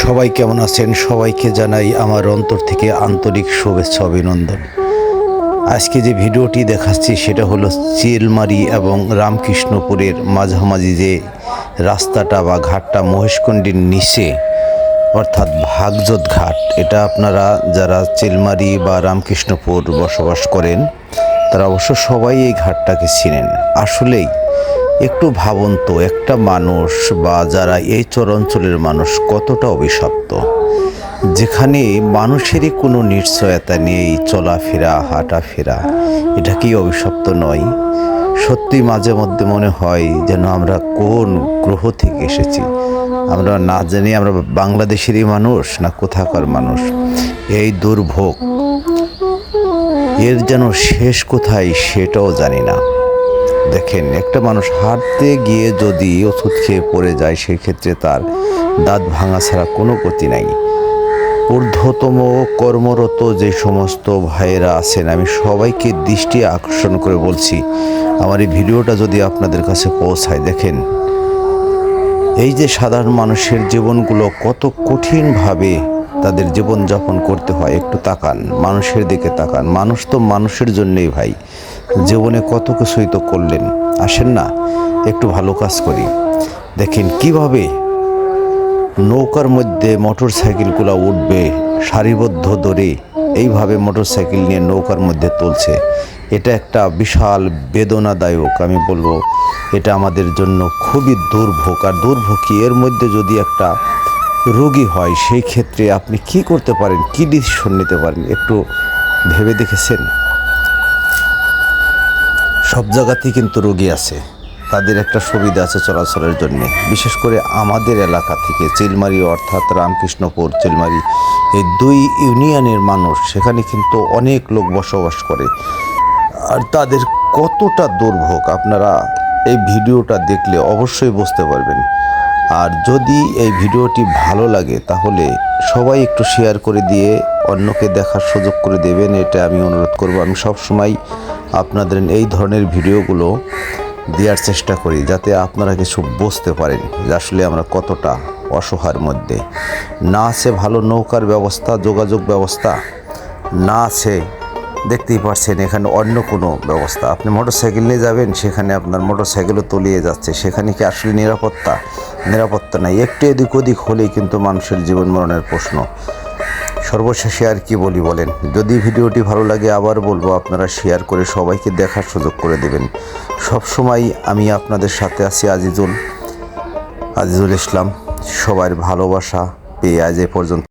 সবাই কেমন আছেন? সবাইকে জানাই আমার অন্তর থেকে আন্তরিক শুভেচ্ছা, অভিনন্দন। আজকে যে ভিডিওটি দেখাচ্ছি, সেটা হলো চিলমারি এবং রামকৃষ্ণপুরের মাঝামাঝি যে রাস্তাটা বা ঘাটটা মহেশকুণ্ডির নিচে, অর্থাৎ ভাগজত ঘাট, এটা আপনারা যারা চিলমারি বা রামকৃষ্ণপুর বসবাস করেন, তারা অবশ্য সবাই এই ঘাটটাকে চিনেন। আসলেই একটু ভাবুন তো, একটা মানুষ বা যারা এই চর অঞ্চলের মানুষ কতটা অভিশপ্ত? যেখানে মানুষেরই কোনো নিশ্চয়তা নেই, চলাফেরা, হাঁটাফেরা, এটা কি অভিশপ্ত নয়? সত্যি মাঝে মধ্যে মনে হয় যেন আমরা কোন গ্রহ থেকে এসেছি? আমরা না জানি আমরা বাংলাদেশেরই মানুষ না কোথাকার মানুষ। এই দুর্ভোগ, এর যেন শেষ কোথায় সেটাও জানি না। দেখেন, একটা মানুষ হাঁটতে গিয়ে যদি ওষুধ খেয়ে পড়ে যায়, সেক্ষেত্রে তার দাঁত ভাঙা ছাড়া কোনো গতি নাই। ঊর্ধ্বতম কর্মরত যে সমস্ত ভাইয়েরা আছেন, আমি সবাইকে দৃষ্টি আকর্ষণ করে বলছি, আমার এই ভিডিওটা যদি আপনাদের কাছে পৌঁছায়, দেখেন, এই যে সাধারণ মানুষের জীবনগুলো কত কঠিনভাবে তাদের জীবনযাপন করতে হয়, একটু তাকান, মানুষের দিকে তাকান। মানুষ তো মানুষের জন্যই ভাই। জীবনে কত কিছুই তো করলেন। আসেন না, একটু ভালো কাজ করি। দেখেন কীভাবে নৌকার মধ্যে মোটর সাইকেলগুলো উঠবে, সারিবদ্ধ ধরে এইভাবে মোটর সাইকেল নিয়ে নৌকার মধ্যে তুলছে। এটা একটা বিশাল বেদনাদায়ক, আমি বলব। এটা আমাদের জন্য খুবই দুর্ভোগ। আর দুর্ভোগ এর মধ্যে যদি একটা রোগী হয়, সেই ক্ষেত্রে আপনি কি করতে পারেন? কি ডিসিশন নিতে পারেন? একটু ভেবে দেখেছেন? সব জায়গাতেই কিন্তু রোগী আছে। তাদের একটা সুবিধা আছে চলাচলের জন্য। বিশেষ করে আমাদের এলাকা থেকে চিলমারি অর্থাৎ রামকৃষ্ণপুর, চিলমারি, এই দুই ইউনিয়নের মানুষ, সেখানে কিন্তু অনেক লোক বসবাস করে। আর তাদের কতটা দুর্ভোগ, আপনারা এই ভিডিওটা দেখলে অবশ্যই বুঝতে পারবেন। আর যদি এই ভিডিওটি ভালো লাগে, তাহলে সবাই একটু শেয়ার করে দিয়ে অন্যকে দেখার সুযোগ করে দেবেন। এটা আমি অনুরোধ করব। আমি সবসময় আপনাদের এই ধরনের ভিডিওগুলো দেওয়ার চেষ্টা করি, যাতে আপনারা কিছু বুঝতে পারেন যে আসলে আমরা কতটা অসহায়ের মধ্যে। না আছে ভালো নৌকার ব্যবস্থা, যোগাযোগ ব্যবস্থা, না আছে দেখতেই পাচ্ছেন, এখানে অন্য কোনো ব্যবস্থা। আপনি মোটর সাইকেল নিয়ে যাবেন, সেখানে আপনার মোটর সাইকেলও তলিয়ে যাচ্ছে। সেখানে কি আসলে নিরাপত্তা? নিরাপত্তা নাই। একটু এদিক ওদিক হলেই কিন্তু মানুষের জীবন মরণের প্রশ্ন। সর্বশেষে আর কি বলি বলেন? যদি ভিডিওটি ভালো লাগে, আবার বলব, আপনারা শেয়ার করে সবাইকে দেখার সুযোগ করে দেবেন। সবসময় আমি আপনাদের সাথে আছি আজিজুল আজিজুল ইসলাম। সবার ভালোবাসা পেয়ে আজ এ পর্যন্ত।